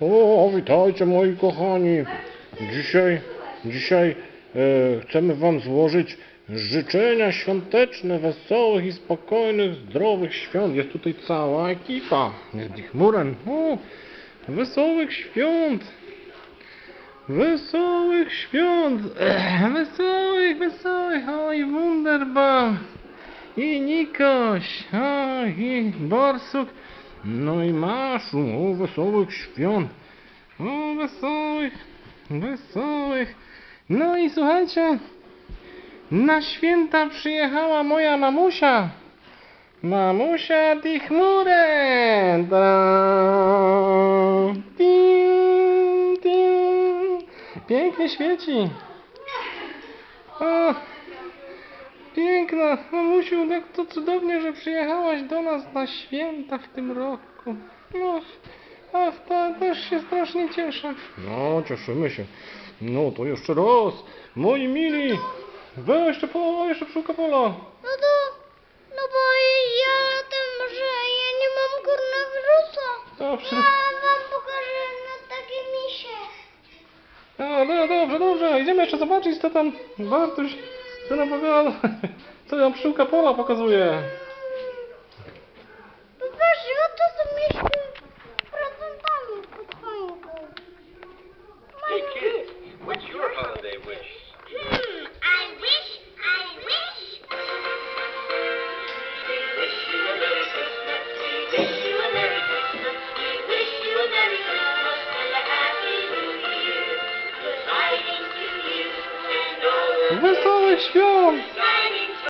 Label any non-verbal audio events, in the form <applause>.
O, witajcie moi kochani. Dzisiaj, dzisiaj e, chcemy wam złożyć życzenia świąteczne, wesołych i spokojnych, zdrowych świąt. Jest tutaj cała ekipa. Jest ich murem. O, wesołych świąt. Wesołych świąt. Ech, wesołych, wesołych. Oj, wunderbar. I Nikoś. O, i Borsuk. No i Maszu, o wesołych świąt, o wesołych, wesołych. No i słuchajcie, na święta przyjechała moja mamusia. Mamusia di chmurę. Pięknie świeci. O, Piękna, mamusiu, tak to cudownie, że przyjechałaś do nas na święta w tym roku. No, a ta, też się strasznie cieszę. No, cieszymy się. No, to jeszcze raz, moi mili, weź jeszcze pola, jeszcze pszczółka pola. No to, no bo ja tam, że ja nie mam koronawirusa. Dobrze, A wam pokażę na takie misie. a, no, dobrze, dobrze, idziemy jeszcze zobaczyć, co tam Bartuś, <laughs> co nam powiada, co nam pszczółka pola pokazuje. Веселый шпион!